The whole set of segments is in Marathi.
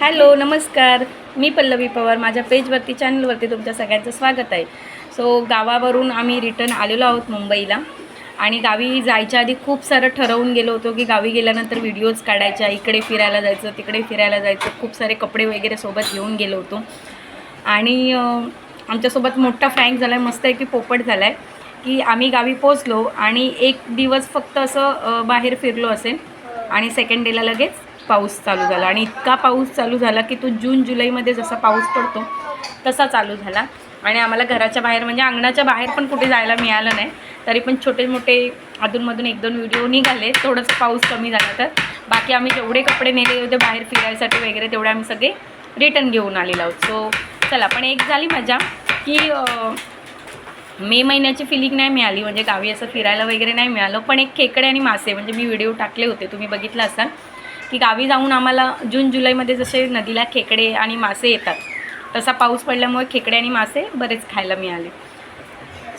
हॅलो नमस्कार. मी पल्लवी पवार. माझ्या पेजवरती चॅनलवरती तुमच्या सगळ्यांचं स्वागत आहे. सो गावावरून आम्ही रिटर्न आलेलो आहोत मुंबईला आणि गावी जायच्या आधी खूप सारं ठरवून गेलो होतो की गावी गेल्यानंतर व्हिडिओज काढायच्या इकडे फिरायला जायचं तिकडे फिरायला जायचं खूप सारे कपडे वगैरे सोबत घेऊन गेलो होतो. आणि आमच्यासोबत मोठा फ्रँक झाला आहे मस्त आहे की पोपट झाला आहे की आम्ही गावी पोचलो आणि एक दिवस फक्त असं बाहेर फिरलो असेल आणि सेकंड डेला लगेच पाऊस चालू झाला. आणि इतका पाऊस चालू झाला की तो जून जुलैमध्ये जसा पाऊस पडतो तसा चालू झाला. आणि आम्हाला घराच्या बाहेर म्हणजे अंगणाच्या बाहेर पण कुठे जायला मिळालं नाही. तरी पण छोटे मोठे अधूनमधून एक दोन व्हिडिओ निघाले. थोडंसं पाऊस कमी झाला तर. बाकी आम्ही जेवढे कपडे नेले होते बाहेर फिरायसाठी वगैरे तेवढे आम्ही सगळे रिटर्न घेऊन आलेलो आहोत. सो चला पण एक झाली मजा की मे महिन्याची फिलिंग नाही मिळाली. म्हणजे गावी असं फिरायला वगैरे नाही मिळालं. पण एक खेकडे आणि मासे म्हणजे मी व्हिडिओ टाकले होते. तुम्ही बघितलं असाल. की गावी जाऊन आम्हाला जून जुलैमध्ये जसे नदीला खेकडे आणि मासे येतात तसा पाऊस पडल्यामुळे खेकडे आणि मासे बरेच खायला मिळाले.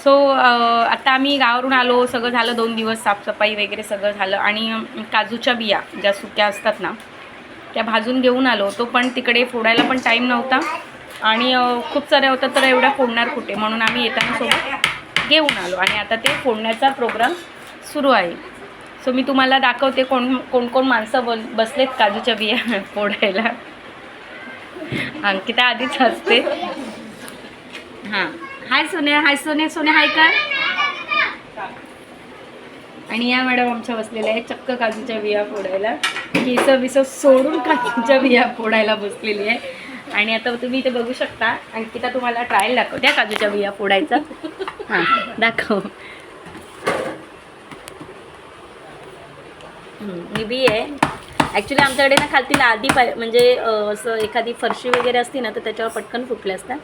सो आता आम्ही गावावरून आलो सगळं झालं दोन दिवस साफसफाई वगैरे सगळं झालं आणि काजूच्या बिया ज्या सुक्या असतात ना त्या भाजून घेऊन आलो. तो पण तिकडे फोडायला पण टाईम नव्हता आणि खूप साऱ्या होतं तर एवढ्या फोडणार कुठे? म्हणून आम्ही येताना सोबत घेऊन आलो आणि आता ते फोडण्याचा प्रोग्राम सुरू आहे. सो मी तुम्हाला दाखवते कोण कोण कोण माणसं बोल बसलेत काजूच्या बिया फोडायला. अंकिता आधीच असते हां. हाय सोने हाय सोने सोने हाय का? आणि या मॅडम आमच्या बसलेल्या आहे चक्क काजूच्या बिया फोडायला. केस बिस सोडून काजूच्या बिया फोडायला बसलेली आहे. आणि आता तुम्ही इथे बघू शकता अंकिता तुम्हाला ट्रायल दाखव त्या काजूच्या बिया फोडायचा. हां दाखव. मी बी आहे ॲक्च्युली आमच्याकडे ना खालती आधी पाय म्हणजे असं एखादी फरशी वगैरे असती ना तर त्याच्यावर पटकन फुटले असतात.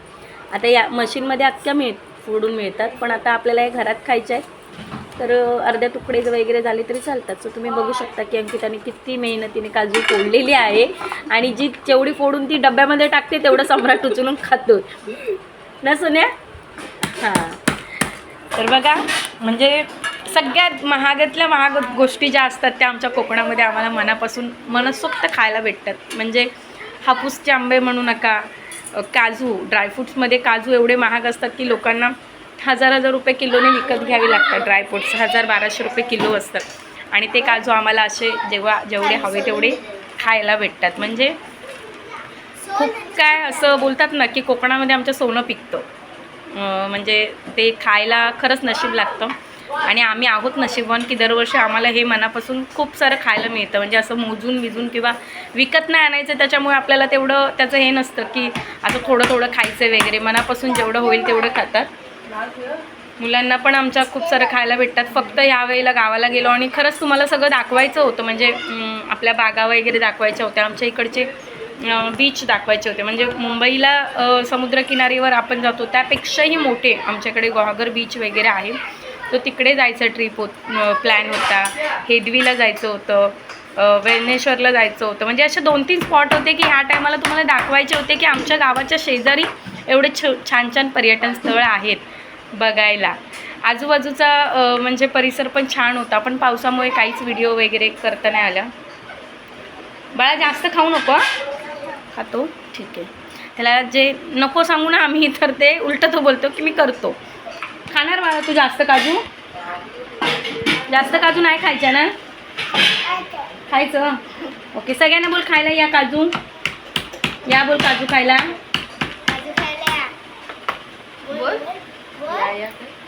आता या मशीनमध्ये अख्ख्या मिळ फोडून मिळतात पण आता आपल्याला हे घरात खायचे आहेत तर अर्ध्या तुकडे वगैरे झाले तरी चालतात. सो तुम्ही बघू शकता की अंकिताने किती मेहनतीने काजू फोडलेली आहे. आणि जी जेवढी फोडून ती डब्यामध्ये टाकते तेवढं सम्राट उचलून खातो. ना सोन्या? हां. तर बघा म्हणजे सगळ्यात महागातल्या महाग गोष्टी ज्या असतात त्या आमच्या कोकणामध्ये आम्हाला मनापासून मनसोक्त खायला भेटतात. म्हणजे हापूसचे आंबे म्हणू नका काजू ड्रायफ्रूट्समध्ये काजू एवढे महाग असतात की लोकांना हजार हजार रुपये किलोने विकत घ्यावी लागतात. ड्रायफ्रूट्स हजार बाराशे रुपये किलो असतात. आणि ते काजू आम्हाला असे जेव्हा जेवढे हवे तेवढे खायला भेटतात. म्हणजे खूप काय असं बोलतात ना की कोकणामध्ये आमचं सोनं पिकतं. म्हणजे ते खायला खरंच नशीब लागतं. आणि आम्ही आहोत नशीबवान की दरवर्षी आम्हाला हे मनापासून खूप सारं खायला मिळतं. म्हणजे असं मोजून विजून किंवा विकत नाही आणायचं त्याच्यामुळे आपल्याला तेवढं त्याचं हे नसतं की असं थोडं थोडं खायचं वगैरे. मनापासून जेवढं होईल तेवढं खातात. मुलांना पण आमच्या खूप सारं खायला भेटतात. फक्त यावेळेला गावाला गेलो आणि खरंच तुम्हाला सगळं दाखवायचं होतं. म्हणजे आपल्या बागा वगैरे दाखवायच्या होत्या. आमच्या इकडचे बीच दाखवायचे होते. म्हणजे मुंबईला समुद्रकिनारीवर आपण जातो. त्यापेक्षाही मोठे आमच्याकडे गुहागर बीच वगैरे आहे. तो तिकडे जायचा ट्रिप होत प्लॅन होता. हेदवीला जायचं होतं अ, जायचं होतं. म्हणजे असे दोन तीन स्पॉट होते की ह्या टायमाला तुम्हाला दाखवायचे होते की आमच्या गावाच्या शेजारी एवढे छ छान छान पर्यटन स्थळ आहेत बघायला. आजूबाजूचा म्हणजे परिसर पण छान होता पण पावसामुळे काहीच व्हिडिओ वगैरे करता नाही आला. बाळा जास्त खाऊ नको खातो? ठीक आहे. त्याला जे नको सांगू ना आम्ही तर ते उलटं तो बोलतो की मी करतो. खाणार बाळा तू जास्त काजू? जास्त काजू नाही खायच्या ना? खायचं. ओके सगळ्यांना बोल खायला या काजू. या बोल काजू खायला.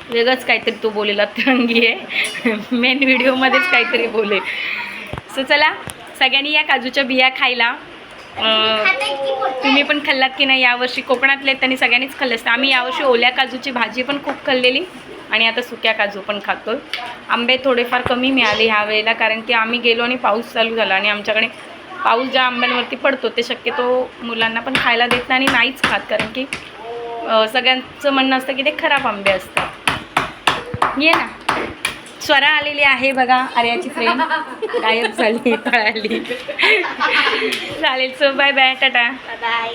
वेगळंच काहीतरी तू बोलेला तरंगी आहे. मेन व्हिडिओमध्येच काहीतरी बोले सो चला सगळ्यांनी या काजूच्या बिया खायला. तुम्ही पण खाल्लात की नाही? यावर्षी कोकणातले आहेत, त्यांनी सगळ्यांनीच खाल्ले असतं. आम्ही यावर्षी ओल्या काजूची भाजी पण खूप खाल्लेली आणि आता सुक्या काजू पण खातो आंबे थोडेफार कमी मिळाले ह्या वेळेला कारण की आम्ही गेलो आणि पाऊस चालू झाला आणि आमच्याकडे पाऊस ज्या आंब्यांवरती पडतो ते शक्यतो मुलांना पण खायला देत नाही आणि नाहीच खात. कारण की सगळ्यांचं म्हणणं असतं की ते खराब आंबे असतात. ये ना. स्वरा आलेली आहे बघा आर्याची फ्रेंड गायब झाली पळाली. चालेल so bye bye tata bye